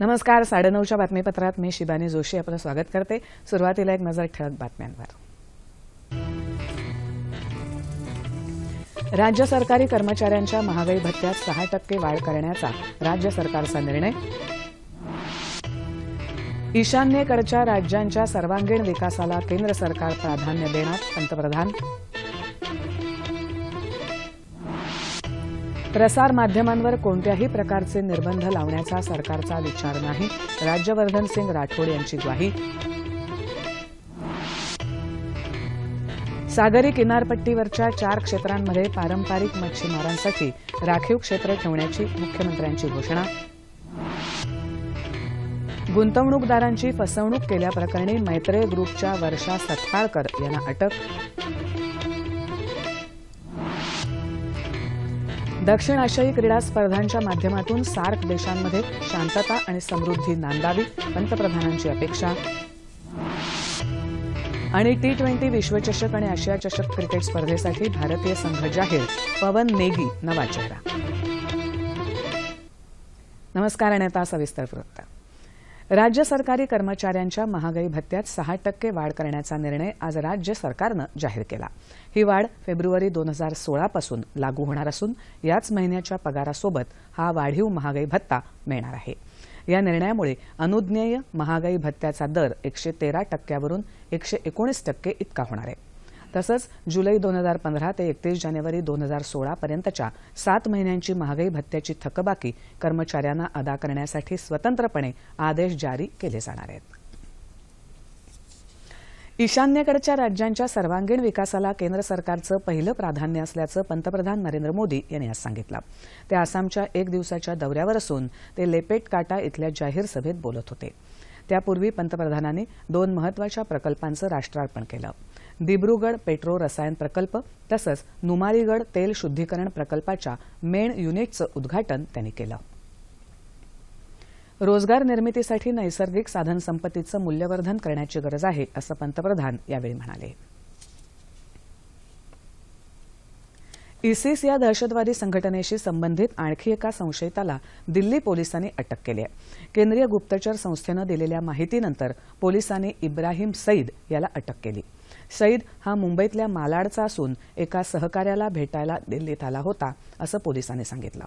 नमस्कार साडेनऊच्या बातमीपत्रात मी शिबानी जोशी आपलं स्वागत करते. सुरुवातीला एक नजर ठळक बातम्यांवर. राज्य सरकारी कर्मचाऱ्यांच्या महागाई भत्त्यात सहा टक्के वाढ करण्याचा राज्य सरकारचा निर्णय. ईशान्येकडच्या राज्यांच्या सर्वांगीण विकासाला केंद्र सरकार प्राधान्य देणार पंतप्रधान. प्रसार माध्यमांवर कोणत्याही प्रकारचे निर्बंध लावण्याचा सरकारचा विचार नाही. राज्यवर्धन सिंग राठोड यांची ग्वाही. सागरी किनारपट्टीवरच्या चार क्षेत्रांमध्ये पारंपरिक मच्छीमारांसाठी राखीव क्षेत्र ठेवण्याची मुख्यमंत्र्यांची घोषणा. गुंतवणूकदारांची फसवणूक केल्याप्रकरणी मैत्रेय ग्रुपच्या वर्षा सत्काळकर यांना अटक. दक्षिण आशियाई क्रीडा स्पर्धांच्या माध्यमातून सार्क देशांमध्ये शांतता आणि समृद्धी नांदावी पंतप्रधानांची अपेक्षा. आणि टी ट्वेंटी विश्वचषक आणि आशिया चषक क्रिकेट स्पर्धेसाठी भारतीय संघ जाहीर पवन नेगी नवा चेहरा. नमस्कार आणि आता सविस्तर वृत्त. राज्य सरकारी कर्मचाऱ्यांच्या महागाई भत्त्यात सहा टक्के वाढ करण्याचा निर्णय आज राज्य सरकारनं जाहीर केला. ही वाढ फेब्रुवारी दोन हजार सोळापासून लागू होणार असून याच महिन्याच्या पगारासोबत हा वाढीव महागाई भत्ता मिळणार आहे. या निर्णयामुळे अनुज्ञेय महागाई भत्त्याचा दर एकशे तेरा टक्क्यावरून एकशे एकोणीस टक्के इतका होणार आहे. तसंच जुलै दोन हजार पंधरा ते एकतीस जानेवारी दोन हजार सोळापर्यंतच्या सात महिन्यांची महागाई भत्त्याची थकबाकी कर्मचाऱ्यांना अदा करण्यासाठी स्वतंत्रपणे आदेश जारी केले जाणार आहेत. ईशान्येकडच्या राज्यांच्या सर्वांगीण विकासाला केंद्र सरकारचं पहिलं प्राधान्य असल्याचं पंतप्रधान नरेंद्र मोदी यांनी आज सांगितलं. ते आसामच्या एक दिवसाच्या दौऱ्यावर असून ते लेपेट काटा इथल्या जाहीर सभेत बोलत होते. त्यापूर्वी पंतप्रधानांनी दोन महत्त्वाच्या प्रकल्पांचं राष्ट्रार्पण केलं. दिब्रुगड पेट्रो रसायन प्रकल्प तसंच नुमालीगड तेल शुद्धीकरण प्रकल्पाच्या मेण युनिटचं उद्घाटन त्यांनी केलं. रोजगार निर्मितीसाठी नैसर्गिक साधनसंपत्तीचं मूल्यवर्धन करण्याची गरज आहे असं पंतप्रधान यावेळी म्हणाले. इसिस या दहशतवादी संघटनेशी संबंधित आणखी एका संशयिताला दिल्ली पोलिसांनी अटक केली आहे. केंद्रीय गुप्तचर संस्थेनं दिलेल्या माहितीनंतर पोलिसांनी इब्राहिम सईद याला अटक केली. सईद हा मुंबईतल्या मालाडचा असून एका सहकार्याला भेटायला दिल्लीत आला होता असं पोलिसांनी सांगितलं.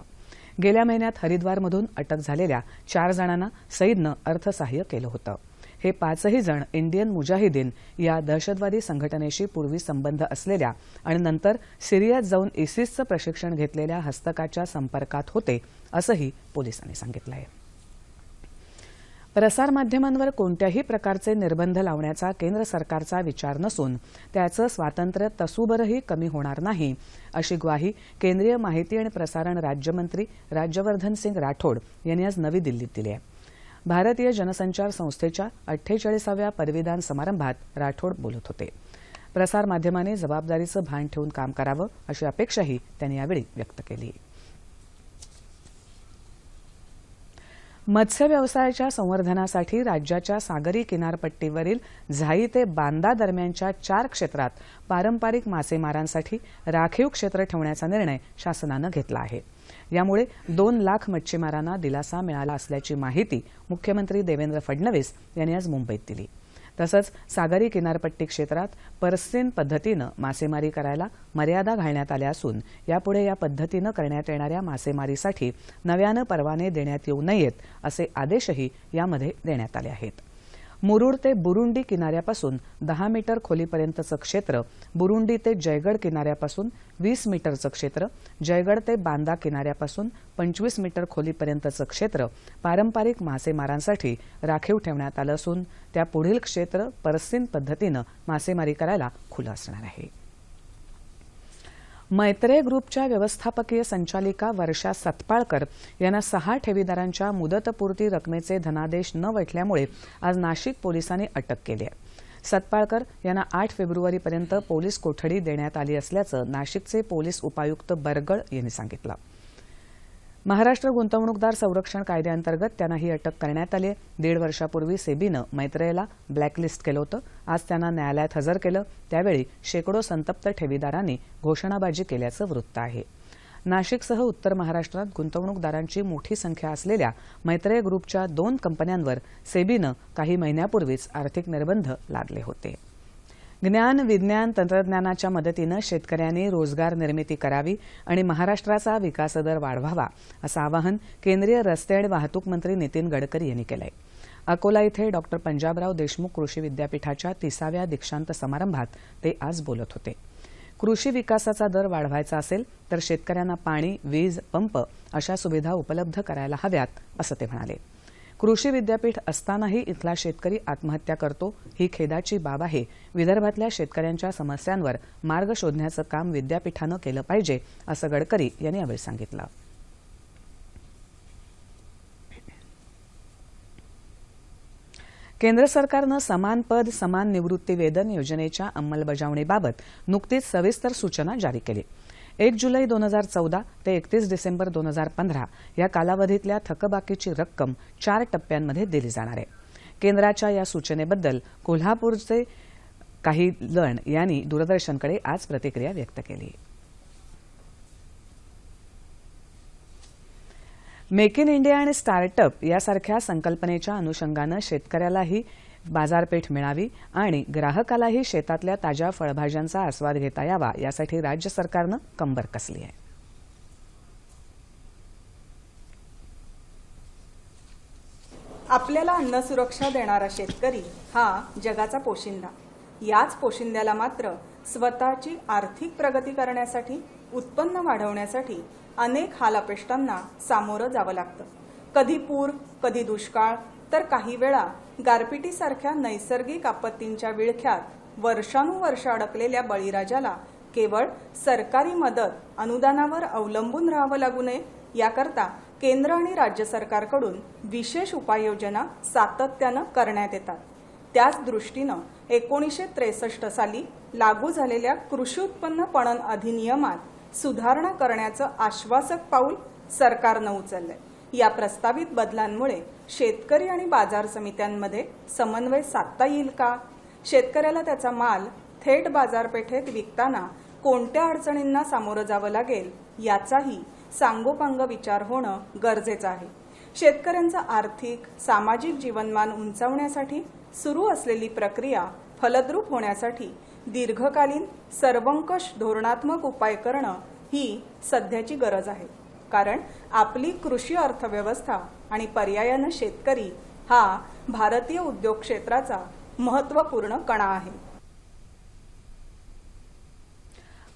गेल्या महिन्यात हरिद्वारमधून अटक झालेल्या चार जणांना सईदनं अर्थसहाय्य केलं होतं. हे पाचही जण इंडियन मुजाहिदीन या दहशतवादी संघटनेशी पूर्वी संबंध असलेल्या आणि नंतर सिरियात जाऊन इसिसचं प्रशिक्षण घेतलेल्या हस्तकाच्या संपर्कात होते असंही पोलिसांनी सांगितलं आहे प्रसारमाध्यमांवर कोणत्याही प्रकारचे निर्बंध लावण्याचा केंद्र सरकारचा विचार नसून त्याचं स्वातंत्र्य तसूभरही कमी होणार नाही अशी ग्वाही केंद्रीय माहिती आणि प्रसारण राज्यमंत्री राज्यवर्धन सिंग राठोड यांनी आज नवी दिल्लीत दिली आहे. भारतीय जनसंचार संस्थेच्या अठ्ठेचाळीसाव्या पदवीदान समारंभात राठोड बोलत होते. प्रसारमाध्यमांनी जबाबदारीचं भान ठेवून काम करावं अशी अपेक्षाही त्यांनी यावेळी व्यक्त केली. मत्स्य व्यवसायाच्या संवर्धनासाठी राज्याच्या सागरी किनारपट्टीवरील झाई ते बांदा दरम्यानच्या चार क्षेत्रात पारंपरिक मासेमारांसाठी राखीव क्षेत्र ठेवण्याचा निर्णय शासनानं घेतला आहे. यामुळे दोन लाख मच्छीमारांना दिलासा मिळाला असल्याची माहिती मुख्यमंत्री देवेंद्र फडणवीस यांनी आज मुंबईत दिली. तसंच सागरी किनारपट्टी क्षेत्रात परस्तीन पद्धतीनं मासेमारी करायला मर्यादा घालण्यात आल्या असून यापुढे या पद्धतीनं करण्यात येणाऱ्या मासेमारीसाठी नव्यानं परवाने देण्यात येऊ नयेत असे आदेशही यामध्ये देण्यात आले आहेत. मुरुड ते बुरुंडी किनाऱ्यापासून दहा मीटर खोलीपर्यंतचं क्षेत्र बुरुंडी ते जयगड किनाऱ्यापासून वीस मीटरचं क्षेत्र जयगड ते बांदा किनाऱ्यापासून पंचवीस मीटर खोलीपर्यंतचं क्षेत्र पारंपरिक मासेमारांसाठी राखीव ठेवण्यात आलं असून त्या पुढील क्षेत्र परस्तीन पद्धतीनं मासेमारी करायला खुलं असणार आहे. मैत्रेय ग्रुपच्या व्यवस्थापकीय संचालिका वर्षा सतपाळकर यांना सहा ठेवीदारांच्या मुदतपूर्ती रकमेचे धनादेश न वैठल्यामुळे आज नाशिक पोलिसांनी अटक केली आहे. सतपाळकर यांना आठ फेब्रुवारीपर्यंत पोलीस कोठडी देण्यात आली असल्याचं नाशिकचे पोलीस उपायुक्त बरगळ यांनी सांगितलं. महाराष्ट्र गुंतवणूकदार संरक्षण कायद्याअंतर्गत त्यांना ही अटक करण्यात आली दीड वर्षापूर्वी सेबीनं मैत्रेयला ब्लॅकलिस्ट केलं होतं. आज त्यांना न्यायालयात हजर केलं. त्यावेळी शेकडो संतप्त ठेवीदारांनी घोषणाबाजी केल्याचं वृत्त आहे. नाशिकसह उत्तर महाराष्ट्रात गुंतवणूकदारांची मोठी संख्या असलेल्या मैत्रेय ग्रुपच्या दोन कंपन्यांवर सेबीनं काही महिन्यापूर्वीच आर्थिक निर्बंध लादले होते. ज्ञान विज्ञान तंत्रज्ञानाच्या मदतीनं शेतकऱ्यांनी रोजगार निर्मिती करावी आणि महाराष्ट्राचा विकासदर वाढवावा असं आवाहन केंद्रीय रस्ते आणि वाहतूक मंत्री नितीन गडकरी यांनी केलं आहे अकोला इथे डॉक्टर पंजाबराव देशमुख कृषी विद्यापीठाच्या तिसाव्या दीक्षांत समारंभात ते आज बोलत होते. कृषी विकासाचा दर वाढवायचा असेल तर शेतकऱ्यांना पाणी वीज पंप अशा सुविधा उपलब्ध करायला हव्यात असं ते म्हणाले. कृषी विद्यापीठ असतानाही इथला शेतकरी आत्महत्या करतो. ही खेदाची बाब आहे. विदर्भातल्या शेतकऱ्यांच्या समस्यांवर मार्ग शोधण्याचं काम विद्यापीठानं केलं पाहिजे असं गडकरी यांनी यावेळी सांगितलं. केंद्र सरकारनं समान पद समान निवृत्ती वेतन योजनेच्या अंमलबजावणीबाबत नुकतीच सविस्तर सूचना जारी केली. एक जुलै दोन हजार चौदा ते एकतीस डिसेंबर दोन हजार पंधरा या कालावधीतल्या थकबाकीची रक्कम चार टप्प्यांमध्ये दिली जाणार आहे. केंद्राच्या या सूचनेबद्दल कोल्हापूरचे काही लण यांनी दूरदर्शनकडे आज प्रतिक्रिया व्यक्त केली. मेक इन इंडिया आणि स्टार्टअप यासारख्या संकल्पनेच्या अनुषंगानं शेतकऱ्यालाही बाजारपेठ मिळावी आणि ग्राहकालाही शेतातल्या ताज्या फळभाज्यांचा आस्वाद घेता यावा यासाठी राज्य सरकारनं कंबर कसली आहे. आपल्याला अन्न सुरक्षा देणारा शेतकरी हा जगाचा पोशिंदा. याच पोशिंद्याला मात्र स्वतःची आर्थिक प्रगती करण्यासाठी उत्पन्न वाढवण्यासाठी अनेक हालापेष्टांना सामोरं जावं लागतं. कधी पूर कधी दुष्काळ तर काही वेळा गारपिटीसारख्या नैसर्गिक आपत्तींच्या विळख्यात वर्षानुवर्ष अडकलेल्या बळीराजाला केवळ सरकारी मदत अनुदानावर अवलंबून राहावं लागू नये याकरता केंद्र आणि राज्य सरकारकडून विशेष उपाययोजना सातत्यानं करण्यात येतात. त्याच दृष्टीनं एकोणीसशे त्रेसष्ट साली लागू झालेल्या कृषी उत्पन्न पणन अधिनियमात सुधारणा करण्याचं आश्वासक पाऊल सरकारनं उचललंय. या प्रस्तावित बदलांमुळे शेतकरी आणि बाजार समित्यांमध्ये समन्वय साधता येईल का? शेतकऱ्याला त्याचा माल थेट बाजारपेठेत विकताना कोणत्या अडचणींना सामोरं जावं लागेल याचाही सांगोपांग विचार होणं गरजेचं आहे. शेतकऱ्यांचं आर्थिक सामाजिक जीवनमान उंचावण्यासाठी सुरू असलेली प्रक्रिया फलद्रूप होण्यासाठी दीर्घकालीन सर्वंकष धोरणात्मक उपाय करणं ही सध्याची गरज आहे. कारण आपली कृषी अर्थव्यवस्था आणि पर्यायानं शेतकरी हा भारतीय उद्योग क्षेत्राचा महत्त्वपूर्ण कणा आहे.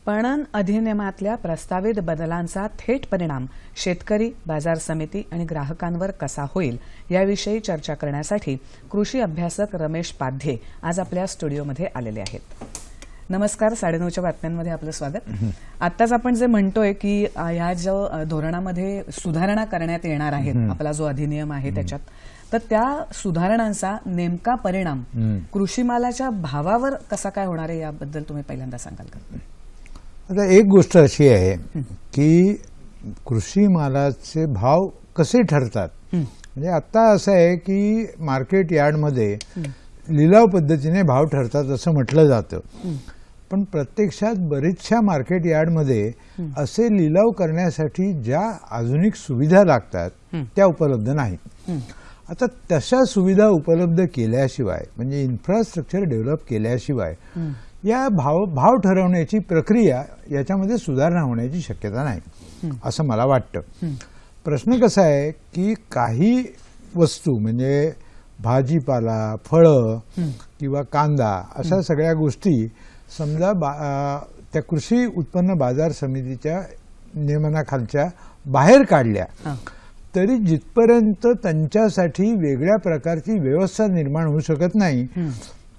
पणन अधिनियमातल्या प्रस्तावित बदलांचा थेट परिणाम शेतकरी बाजार समिती आणि ग्राहकांवर कसा होईल याविषयी चर्चा करण्यासाठी कृषी अभ्यासक रमेश पाध्ये आज आपल्या स्टुडिओमध्ये आलेले आहेत. नमस्कार साडेनऊच्या बातम्यांमध्ये आपलं स्वागत. आत्ताच आपण जे म्हणतोय की अ, ह्या जो अ, धोरणामध्ये सुधारणा करण्यात येणार आहेत आपला जो अधिनियम आहे त्याच्यात तर त्या सुधारणांचा नेमका परिणाम कृषी मालाच्या भावावर कसा काय होणार आहे याबद्दल तुम्ही पहिल्यांदा सांगाल का? आता एक गोष्ट अशी आहे की कृषी मालाचे भाव कसे ठरतात? म्हणजे आता असं आहे की मार्केट यार्डमध्ये लिलाव पद्धतीने भाव ठरतात असं म्हटलं जातं. पण प्रत्यक्षात बरीचशा मार्केट यार्डमध्ये असे लिलाव करण्यासाठी ज्या आधुनिक सुविधा लागतात त्या उपलब्ध नाहीत. आता तशा सुविधा उपलब्ध केल्याशिवाय म्हणजे इन्फ्रास्ट्रक्चर डेव्हलप केल्याशिवाय या भाव भाव ठरवण्याची प्रक्रिया याच्यामध्ये सुधारणा होण्याची शक्यता नाही असं मला वाटतं. प्रश्न कसा आहे की काही वस्तू म्हणजे भाजीपाला फळं किंवा कांदा अशा सगळ्या गोष्टी समजा बा त्या कृषी उत्पन्न बाजार समितीच्या नियमनाखालच्या बाहेर काढल्या. तरी जिथपर्यंत त्यांच्यासाठी वेगळ्या प्रकारची व्यवस्था निर्माण होऊ शकत नाही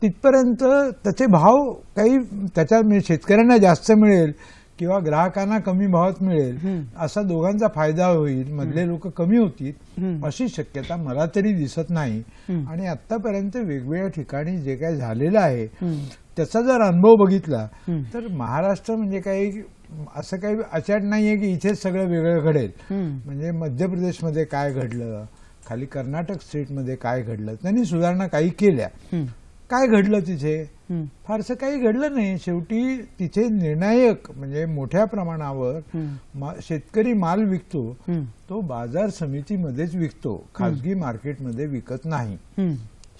तिथपर्यंत त्याचे भाव काही त्याच्या म्हणजे शेतकऱ्यांना जास्त मिळेल किंवा ग्राहकांना कमी भावात मिळेल असा दोघांचा फायदा होईल मधले लोक कमी होतील अशी शक्यता मला तरी दिसत नाही. आणि आतापर्यंत वेगवेगळ्या ठिकाणी जे काही झालेलं आहे त्याचा जर अनुभव बघितला तर महाराष्ट्र म्हणजे काही असं काही अचाट नाहीये की इथेच सगळं वेगळं घडेल. म्हणजे मध्य प्रदेशमध्ये काय घडलं खाली कर्नाटक स्टेटमध्ये काय घडलं त्यांनी सुधारणा काही केल्या. काय घडलं तिथे. फारसं काही घडलं नाही. शेवटी तिथे निर्णायक म्हणजे मोठ्या प्रमाणावर. मा- शेतकरी माल विकतो. तो बाजार समितीमध्येच विकतो. खाजगी मार्केटमध्ये विकत नाही.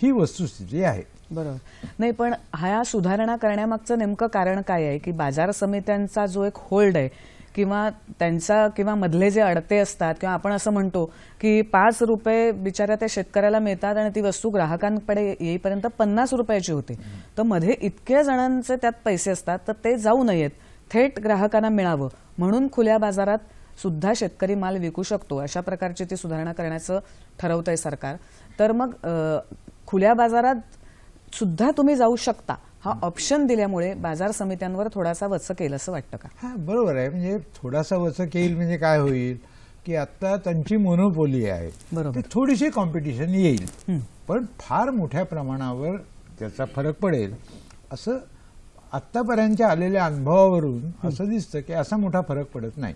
ही वस्तुस्थिती आहे. बरोबर. नाही पण ह्या सुधारणा करण्यामागचं नेमकं कारण काय आहे? की बाजार समित्यांचा जो एक होल्ड आहे किंवा त्यांचा किंवा मधले जे अडते असतात किंवा आपण असं म्हणतो की पाच रुपये बिचाऱ्या त्या शेतकऱ्याला मिळतात आणि ती वस्तू ग्राहकांकडे येईपर्यंत पन्नास रुपयाची होते. तर मध्ये इतक्या जणांचे त्यात पैसे असतात तर ते जाऊ नयेत. थेट ग्राहकांना मिळावं. म्हणून खुल्या बाजारात सुद्धा शेतकरी माल विकू शकतो. अशा प्रकारची ती सुधारणा करण्याचं ठरवतंय सरकार. तर मग खुल्या बाजारात सुद्धा तुम्ही जाऊ शकता. हा ऑप्शन दिल्यामुळे बाजार समित्यांवर थोडासा वचक येईल असं वाटतं का? हा बरोबर आहे. म्हणजे थोडासा वचक येईल म्हणजे काय होईल? की आता त्यांची मोनोपोली आहे. बरोबर. थोडीशी कॉम्पिटिशन येईल. पण फार मोठ्या प्रमाणावर त्याचा फरक पडेल. असं आत्तापर्यंतच्या आलेल्या अनुभवावरून असं दिसतं की असा मोठा फरक पडत नाही.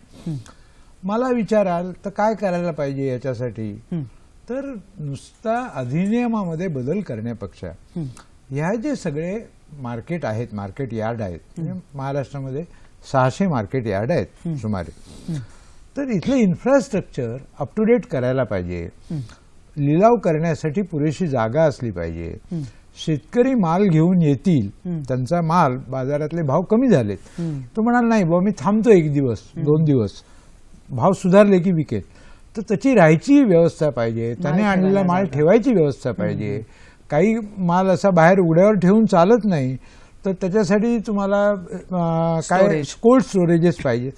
मला विचाराल तर काय करायला पाहिजे याच्यासाठी. तर नुसता अधिनियमामध्ये बदल करण्यापेक्षा. ह्या जे सगळे मार्केट आहेत मार्केट यार्ड आहेत म्हणजे महाराष्ट्रामध्ये सहाशे मार्केट यार्ड आहेत सुमारे. तर इथलं इन्फ्रास्ट्रक्चर अप टू डेट करायला पाहिजे. लिलाव करण्यासाठी पुरेशी जागा असली पाहिजे. शेतकरी माल घेऊन येतील त्यांचा माल बाजारातले भाव कमी झालेत. तो म्हणाल नाही बाबा मी थांबतो एक दिवस दोन दिवस. भाव सुधारले की विकेल. तर त्याची राहायची व्यवस्था पाहिजे त्याने आणलेला माल. ठेवायची व्यवस्था पाहिजे. काही माल असा बाहेर उघड्यावर ठेवून चालत नाही तर त्याच्यासाठी तुम्हाला काय. कोल्ड स्टोरेजेस पाहिजे.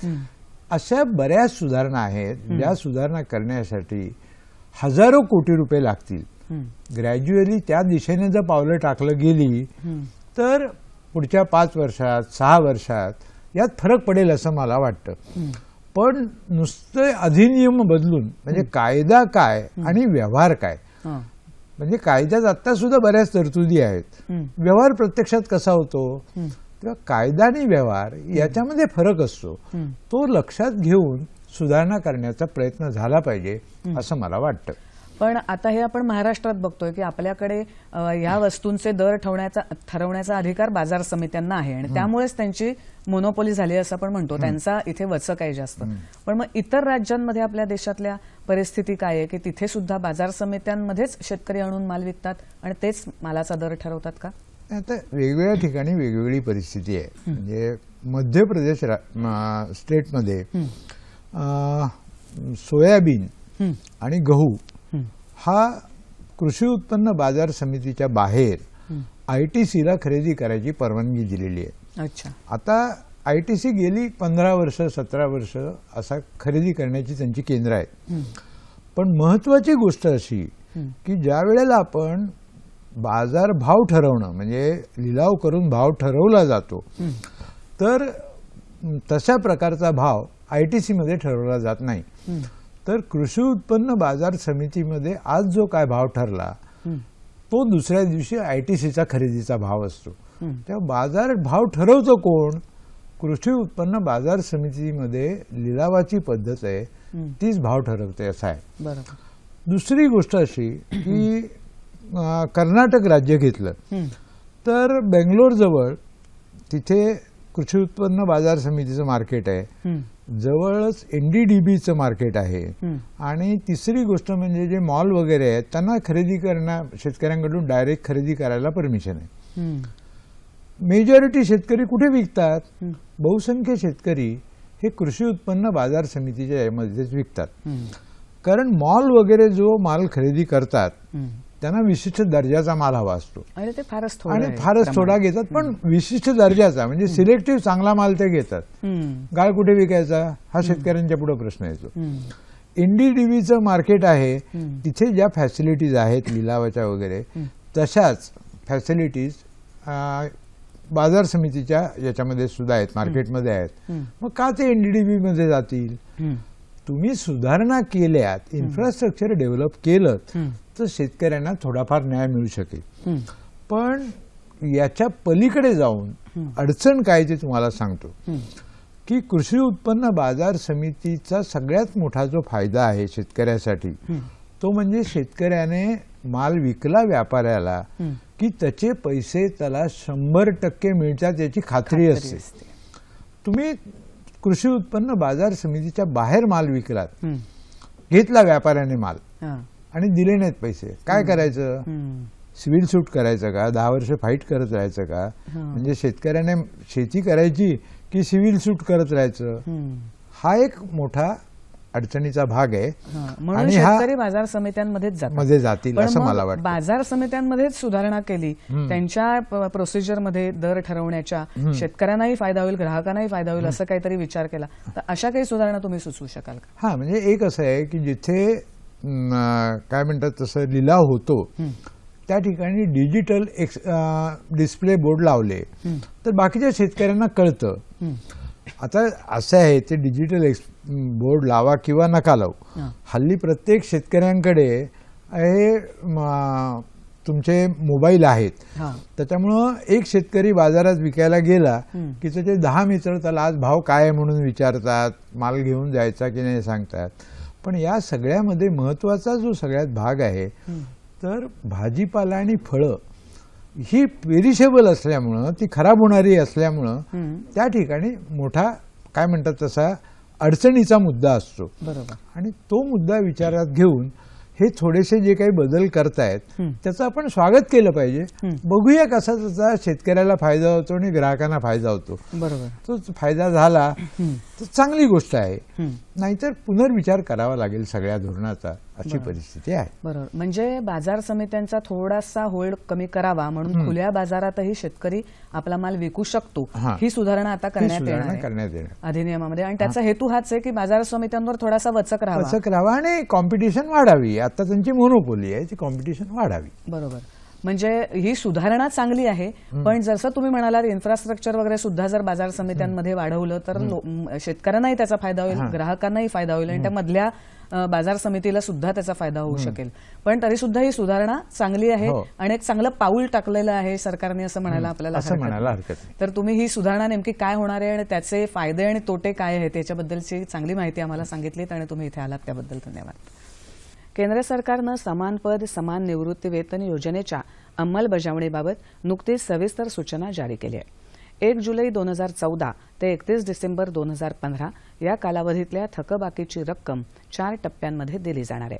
अशा बऱ्याच सुधारणा आहेत. ज्या सुधारणा करण्यासाठी हजारो कोटी रुपये लागतील. ग्रॅज्युअली त्या दिशेने जर पावलं टाकलं गेली. तर पुढच्या पाच वर्षात सहा वर्षात यात फरक पडेल असं मला वाटतं. पण नुसतं अधिनियम बदलून म्हणजे कायदा काय आणि व्यवहार काय. म्हणजे कायद्यात आता सुद्धा बऱ्याच तरतुदी आहेत. व्यवहार प्रत्यक्षात कसा होतो. तेव्हा कायदा आणि व्यवहार याच्यामध्ये फरक असतो. तो लक्षात घेऊन सुधारणा करण्याचा प्रयत्न झाला पाहिजे असं मला वाटतं पण आता हे आपण महाराष्ट्रात बघतोय की आपल्याकडे या वस्तूंचे दर ठरवण्याचा ठरवण्याचा अधिकार बाजार समित्यांना आहे. आणि त्यामुळेच त्यांची मोनोपोली झाली असं आपण म्हणतो. त्यांचा इथे वचक आहे जास्त. पण मग इतर राज्यांमध्ये आपल्या देशातल्या परिस्थिती काय आहे? की तिथे सुद्धा बाजार समित्यांमध्येच शेतकरी आणून माल विकतात आणि तेच मालाचा दर ठरवतात का? आता वेगवेगळ्या ठिकाणी वेगवेगळी परिस्थिती आहे. म्हणजे मध्य प्रदेश स्टेटमध्ये सोयाबीन. आणि गहू हं. कृषी उत्पन्न बाजार समितीच्या बाहेर आय टी सीला खरेदी करायची परवानगी दिलेली आहे. अच्छा. आता आय टी सी गेली पंधरा वर्ष सतरा वर्ष असा खरेदी करण्याची त्यांची केंद्र आहेत. पण महत्वाची गोष्ट अशी की ज्या वेळेला आपण बाजार भाव ठरवणं म्हणजे लिलाव करून भाव ठरवला जातो तर तशा प्रकारचा भाव आय टी सीमध्ये ठरवला जात नाही. तर कृषी उत्पन्न बाजार समितीमध्ये आज जो काय भाव ठरला तो दुसऱ्या दिवशी आय टी सीचा खरेदीचा भाव असतो. तेव्हा बाजार भाव ठरवतो कोण? कृषी उत्पन्न बाजार समितीमध्ये लिलावाची पद्धत आहे तीच भाव ठरवते असं आहे. दुसरी गोष्ट अशी की कर्नाटक राज्य घेतलं. तर बेंगलोर जवळ तिथे कृषी उत्पन्न बाजार समितीचं मार्केट आहे. जवळच एनडीडीबीचं मार्केट आहे. आणि तिसरी गोष्ट म्हणजे जे मॉल वगैरे आहेत त्यांना खरेदी करणं शेतकऱ्यांकडून डायरेक्ट खरेदी करायला परमिशन आहे. मेजॉरिटी शेतकरी कुठे विकतात. बहुसंख्य शेतकरी हे कृषी उत्पन्न बाजार समितीच्या यामध्येच विकतात. कारण मॉल वगैरे जो माल खरेदी करतात. त्यांना विशिष्ट दर्जाचा माल हवा असतो आणि ते फारच थोडं आणि फारच. थोडा घेतात पण विशिष्ट दर्जाचा म्हणजे सिलेक्टिव्ह चांगला माल ते घेतात. गाळ कुठे विकायचा हा शेतकऱ्यांच्या पुढे प्रश्न येतो. एनडीडीबीचं मार्केट आहे. तिथे ज्या फॅसिलिटीज आहेत लिलावाच्या वगैरे तशाच फॅसिलिटीज बाजार समितीच्या याच्यामध्ये सुद्धा आहेत मार्केटमध्ये आहेत. मग का ते एनडीडीबी मध्ये जातील. तुम्ही सुधारणा केल्यात इन्फ्रास्ट्रक्चर डेव्हलप केलं. तर शेतकऱ्यांना थोडाफार न्याय मिळू शकेल. पण याच्या पलीकडे जाऊन अडचण काय ते तुम्हाला सांगतो. की कृषी उत्पन्न बाजार समितीचा सगळ्यात मोठा जो फायदा आहे शेतकऱ्यासाठी तो म्हणजे शेतकऱ्याने माल विकला व्यापाऱ्याला की त्याचे पैसे त्याला शंभर टक्के मिळतात याची खात्री असते. तुम्ही कृषी उत्पन्न बाजार समितीच्या बाहेर माल विकलात. घेतला व्यापाऱ्याने माल. आणि दिले नाहीत पैसे. काय करायचं. सिव्हिल सूट करायचं का? दहा वर्ष फाईट करत राहायचं का? म्हणजे शेतकऱ्याने शेती करायची की सिव्हिल सूट करत राहायचं. हा एक मोठा अडचणीचा भाग आहे. म्हणून आणि शेतकरी बाजार समित्यांमध्येच मध्ये जातील असं मला वाटतं. बाजार समित्यांमध्येच सुधारणा केली त्यांच्या प्रोसिजरमध्ये दर ठरवण्याच्या शेतकऱ्यांनाही फायदा होईल ग्राहकांनाही फायदा होईल असं काहीतरी विचार केला. तर अशा काही सुधारणा तुम्ही सुचवू शकाल का? हा म्हणजे एक असं आहे की जिथे काय म्हणतात तसं लिलाव होतो. त्या ठिकाणी डिजिटल एक्स डिस्प्ले बोर्ड लावले. तर बाकीच्या शेतकऱ्यांना कळतं. आता असं आहे ते डिजिटल एक्स बोर्ड लावा किंवा नका लावू. हल्ली प्रत्येक शेतकऱ्यांकडे हे तुमचे मोबाईल आहेत. त्याच्यामुळं एक शेतकरी बाजारात विकायला गेला की त्याचे दहा मित्र त्याला आज भाव काय आहे म्हणून विचारतात माल घेऊन जायचा की नाही सांगतात. पण या सगळ्यामध्ये महत्त्वाचा जो सगळ्यात भाग आहे तर भाजीपाला आणि फळं ही पेरिशेबल असल्यामुळं ती खराब होणारी असल्यामुळं त्या ठिकाणी मोठा काय म्हणतात तसा अडचणीचा मुद्दा असतो. बरोबर. आणि तो मुद्दा विचारात घेऊन हे थोडेसे जे काही बदल करतायत त्याचं आपण स्वागत केलं पाहिजे. बघूया कसा त्याचा शेतकऱ्याला फायदा होतो आणि ग्राहकांना फायदा होतो. बरोबर. तो फायदा झाला तर चांगली गोष्ट आहे. नाहीतर पुनर्विचार करावा लागेल सगळ्या धोरणाचा अशी परिस्थिती आहे. बरोबर. म्हणजे बाजार समित्यांचा थोडासा होल्ड कमी करावा म्हणून खुल्या बाजारातही शेतकरी आपला माल विकू शकतो हा. सुधारणा आता करण्यात येणार अधिनियमामध्ये. आणि त्याचा हेतू हाच आहे की बाजार समित्यांवर थोडासा वचक राहावा. असं करावं आणि कॉम्पिटिशन वाढावी. आता त्यांची मोनोपोली आहे ती कॉम्पिटिशन वाढावी. बरोबर. म्हणजे ही सुधारणा चांगली आहे. पण जसं तुम्ही म्हणालात इन्फ्रास्ट्रक्चर वगैरे सुद्धा जर बाजार समित्यांमध्ये वाढवलं तर शेतकऱ्यांनाही त्याचा फायदा होईल ग्राहकांनाही फायदा होईल आणि त्या मधल्या बाजार समितीला सुद्धा त्याचा फायदा होऊ शकेल. पण तरी सुद्धा ही सुधारणा चांगली आहे हो. आणि एक चांगलं पाऊल टाकलेलं आहे सरकारने असं म्हणायला आपल्याला हरकत तर तुम्ही ही सुधारणा नेमकी काय होणार आहे आणि त्याचे फायदे आणि तोटे काय आहेत याच्याबद्दलची चांगली माहिती आम्हाला सांगितलीत आणि तुम्ही इथे आलात त्याबद्दल धन्यवाद. केंद्र सरकारनं समान पद समान निवृत्ती वेतन योजनेच्या अंमलबजावणीबाबत नुकतीच सविस्तर सूचना जारी केली आहे. एक जुलै दोन हजार चौदा ते एकतीस डिसेंबर दोन हजार पंधरा या कालावधीतल्या थकबाकीची रक्कम चार टप्प्यांमध्ये दिली जाणार आहे.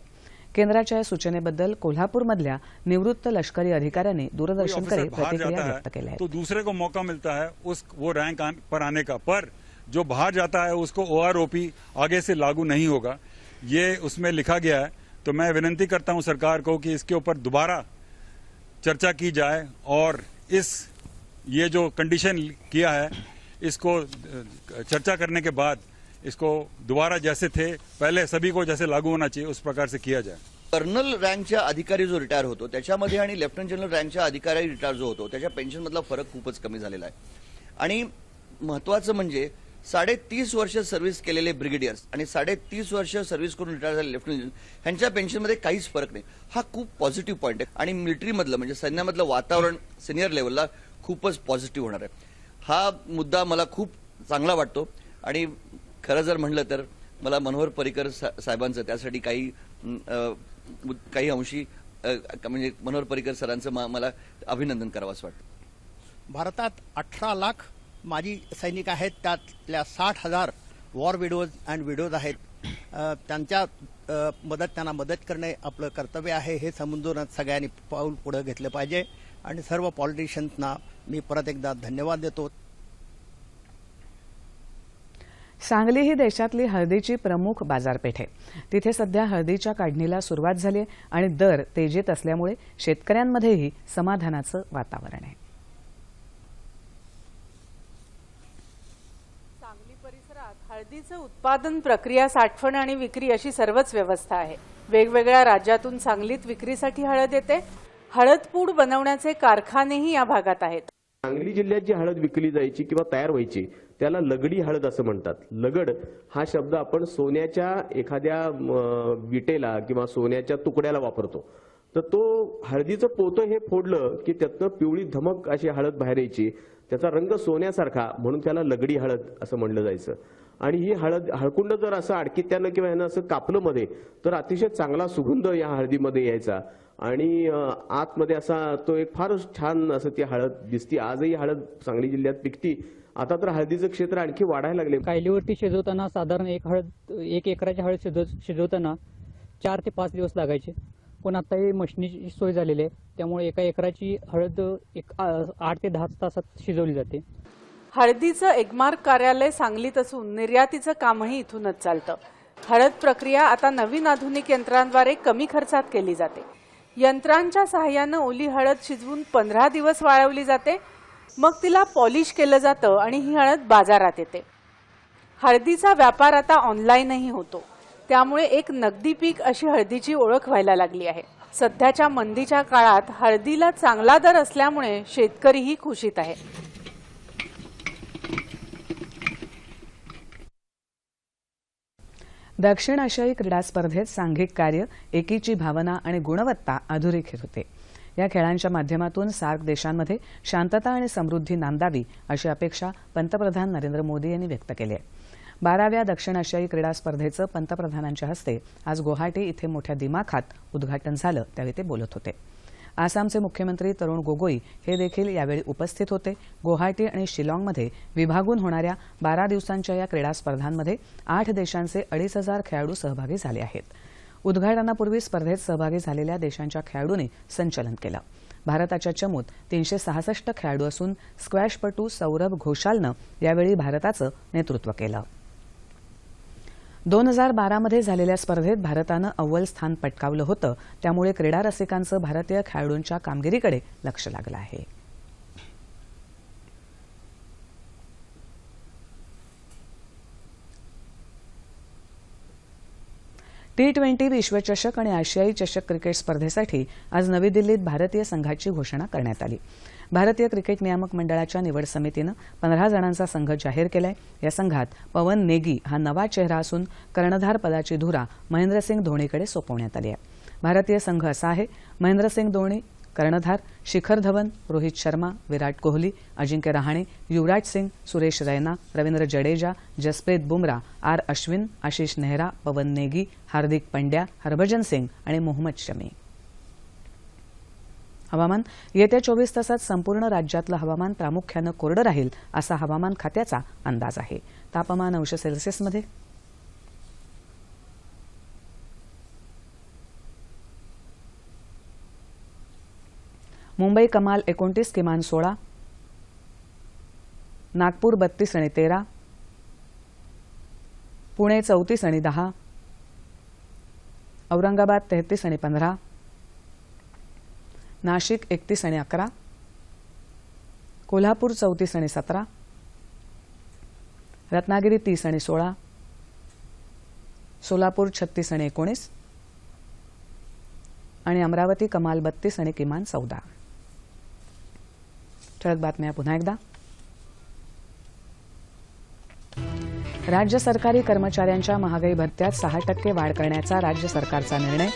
केंद्राच्या या सूचनेबद्दल कोल्हापूरमधल्या निवृत्त लष्करी अधिकाऱ्यांनी दूरदर्शनकडे प्रतिक्रिया व्यक्त केल्या आहेत तो दूसरे को मौका मिलता है उस वो रैंक आन, पर आने का। पर जो बाहर जाता है उसको ओआरओपी आगे से लागू नहीं होगा। ये उसमें लिखा गया है तो मैं विनती करता हूं सरकार को कि इसके ऊपर दोबारा चर्चा की जाए और इस ये जो कंडीशन किया है इसको चर्चा करने के बाद इसको दोबारा जैसे थे पहले सभी को जैसे लागू होना चाहिए उस प्रकार से किया जाए। कर्नल रँकच्या अधिकारी जो रिटायर होतो त्याच्यामध्ये आणि लेफ्टनंट जनरल रँकच्या अधिकारी रिटायर जो होतो त्याच्या पेन्शनमधला फरक खूपच कमी झालेला आहे. आणि महत्वाचं म्हणजे साडेतीस वर्ष सर्व्हिस केलेले ब्रिगेडियर्स आणि साडेतीस वर्ष सर्व्हिस करून रिटायर झालेले लेफ्टनंट जनरल ह्यांच्या पेन्शनमध्ये काहीच फरक नाही. हा खूप पॉझिटिव्ह पॉईंट आहे. आणि मिलिटरीमधलं म्हणजे सैन्यामधलं वातावरण सिनियर लेवलला खूपच पॉझिटिव्ह होणार आहे. हा मुद्दा मला खूप चांगला वाटतो. आणि खरं जर म्हणलं तर मला मनोहर पर्रिकर साहेबांचं त्यासाठी काही काही अंशी म्हणजे मनोहर पर्रिकर सरांचं मला अभिनंदन करावंसं वाटतं. भारतात अठरा लाख माजी सैनिक आहेत त्यातल्या साठ हजार वॉर विडोज अँड विडोज आहेत. त्यांच्या मदत त्यांना मदत करणे आपलं कर्तव्य आहे हे समजून सगळ्यांनी पाऊल पुढे घेतलं पाहिजे. आणि सर्व पॉलिटिशियन्सना मी परत एकदा धन्यवाद देतो. सांगली ही देशातली हळदीची प्रमुख बाजारपेठ आहे. तिथे सध्या हळदीच्या काढणीला सुरुवात झाली आहे आणि दर तेजीत असल्यामुळे शेतकऱ्यांमध्येही समाधानाचं वातावरण आहे सांगली परिसरात हळदीचं उत्पादन प्रक्रिया साठवण आणि विक्री अशी सर्वच व्यवस्था आहे. वेगवेगळ्या राज्यातून सांगलीत विक्रीसाठी हळद येते. हळद पूड बनवण्याचे कारखानेही या भागात आहेत. सांगली जिल्ह्यात जी हळद विकली जायची किंवा तयार व्हायची त्याला लगडी हळद असं म्हणतात. लगड हा शब्द आपण सोन्याच्या एखाद्या विटेला किंवा सोन्याच्या तुकड्याला वापरतो. तर तो हळदीचं पोतं हे फोडलं की त्यातनं पिवळी धमक अशी हळद बाहेर यायची. त्याचा रंग सोन्यासारखा म्हणून त्याला लगडी हळद असं म्हणलं जायचं. आणि ही हळद हळकुंड जर असं अडकित्यानं किंवा ह्यानं असं कापलं मध्ये तर अतिशय चांगला सुगंध या हळदीमध्ये यायचा. आणि आतमध्ये असा तो एक फारच छान असं ती हळद दिसती. आजही हळद सांगली जिल्ह्यात पिकती. आता तर हळदीचं क्षेत्र आणखी वाढायला लागले. कायलीवरती शिजवताना साधारण एक हळद एक एकराची हळद शिजव शिजवताना चार ते पाच दिवस लागायचे. पण आता हे मशिनीची सोय झालेली आहे. त्यामुळे एका एकराची हळद एक आठ ते दहा तासात शिजवली जाते. हळदीचं एगमार्क कार्यालय सांगलीत असून निर्यातीचं कामही इथूनच चालतं. हळद प्रक्रिया आता नवीन आधुनिक यंत्रांद्वारे कमी खर्चात केली जाते. यंत्रांच्या सहाय्यानं ओली हळद शिजवून पंधरा दिवस वाळवली जाते. मग तिला पॉलिश केलं जातं आणि ही हळद बाजारात येते. हळदीचा व्यापार आता ऑनलाईनही होतो. त्यामुळे एक नगदी पीक अशी हळदीची ओळख व्हायला लागली आहे. सध्याच्या मंदीच्या काळात हळदीला चांगला दर असल्यामुळे शेतकरीही खुशीत आहे. दक्षिण आशियाई क्रीडा स्पर्धेत सांघिक कार्य एकीची भावना आणि गुणवत्ता अधोरेखित होते. या खेळांच्या माध्यमातून सार्क देशांमध्ये शांतता आणि समृद्धी नांदावी अशी अपेक्षा पंतप्रधान नरेंद्र मोदी यांनी व्यक्त केली आहे. बाराव्या दक्षिण आशियाई क्रीडा स्पर्धेचं पंतप्रधानांच्या हस्ते आज गुवाहाटी इथे मोठ्या दिमाखात उद्घाटन झालं त्यावेळी ते बोलत होते. आसामचे मुख्यमंत्री तरुण गोगोई हे देखील यावेळी उपस्थित होते. गुवाहाटी आणि शिलाँगमध्ये विभागून होणाऱ्या बारा दिवसांच्या या क्रीडा स्पर्धांमध्ये आठ देशांचे अडीच हजार खेळाडू सहभागी झाले आहेत. उद्घाटनापूर्वी स्पर्धेत सहभागी झालेल्या देशांच्या खेळाडूंनी संचलन केलं. भारताच्या चमूत तीनशे सहासष्ट खेळाडू असून स्क्वॅशपटू सौरभ घोषालनं यावेळी भारताचं नेतृत्व केलं. दोन हजार बारामध्ये झालेल्या स्पर्धेत भारतानं अव्वल स्थान पटकावलं होतं. त्यामुळे क्रीडा रसिकांचं भारतीय खेळाडूंच्या कामगिरीकडे लक्ष लागलं आहे. टी ट्वेंटी विश्वचषक आणि आशियाई चषक क्रिकेट स्पर्धेसाठी आज नवी दिल्लीत भारतीय संघाची घोषणा करण्यात आली. भारतीय क्रिकेट नियामक मंडळाच्या निवड समितीनं पंधरा जणांचा संघ जाहीर केलाय. या संघात पवन नेगी हा नवा चेहरा असून कर्णधार पदाची धुरा महेंद्रसिंग धोनीकडे सोपवण्यात आली आहे. भारतीय संघ असा आहे महेंद्रसिंग धोनी कर्णधार शिखर धवन रोहित शर्मा विराट कोहली अजिंक्य रहाणे युवराज सिंग सुरेश रैना रवींद्र जडेजा जसप्रीत बुमरा आर अश्विन आशिष नेहरा पवन नेगी हार्दिक पंड्या हरभजन सिंग आणि मोहम्मद शमी. हवामान. येत्या चोवीस तासात संपूर्ण राज्यातलं हवामान प्रामुख्यानं कोरडं राहील असा हवामान खात्याचा अंदाज आहे. तापमान अंश सेल्सिअसमध्ये मुंबई कमाल एकोणतीस किमान सोळा. नागपूर बत्तीस आणि तेरा. पुणे चौतीस आणि दहा. औरंगाबाद तेहतीस आणि पंधरा. नाशिक एकतीस आणि अकरा. कोल्हापूर चौतीस आणि सतरा. रत्नागिरी तीस आणि सोळा. सोलापूर छत्तीस आणि एकोणीस. आणि अमरावती कमाल बत्तीस आणि किमान चौदा. ठळक बातम्या पुन्हा एकदा. राज्य सरकारी कर्मचाऱ्यांच्या महागाई भत्त्यात सहा टक्के वाढ करण्याचा राज्य सरकारचा निर्णय.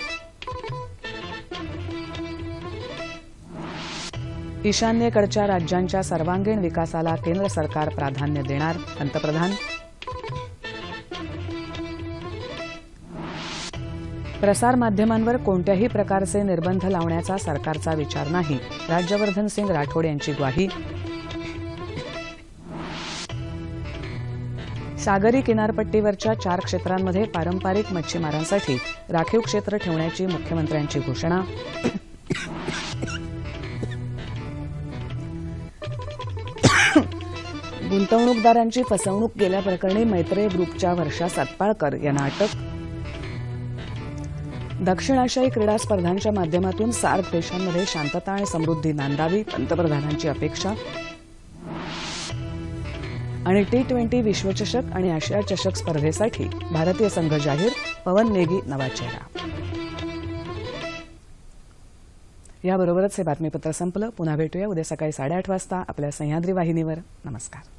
ईशान्येकडच्या राज्यांच्या सर्वांगीण विकासाला केंद्र सरकार प्राधान्य देणार. पंतप्रधान. प्रसारमाध्यमांवर कोणत्याही प्रकारचे निर्बंध लावण्याचा सरकारचा विचार नाही. राज्यवर्धन सिंग राठोड यांची ग्वाही. सागरी किनारपट्टीवरच्या चार क्षेत्रांमध्ये पारंपरिक मच्छीमारांसाठी राखीव क्षेत्र ठेवण्याची मुख्यमंत्र्यांची घोषणा. गुंतवणूकदारांची फसवणूक केल्याप्रकरणी मैत्रेय ग्रुपच्या वर्षा सातपाळकर यांना अटक. दक्षिण आशियाई क्रीडा स्पर्धांच्या माध्यमातून सार्क देशांमध्ये शांतता आणि समृद्धी नांदावी पंतप्रधानांची अपेक्षा. आणि टी ट्वेंटी विश्वचषक आणि आशिया चषक स्पर्धेसाठी भारतीय संघ जाहीर पवन नेगी नवा चेहरा. याबरोबरच हे बातमीपत्र संपलं. पुन्हा भेटूया उद्या सकाळी साडेआठ वाजता आपल्या सह्याद्री वाहिनीवर. नमस्कार.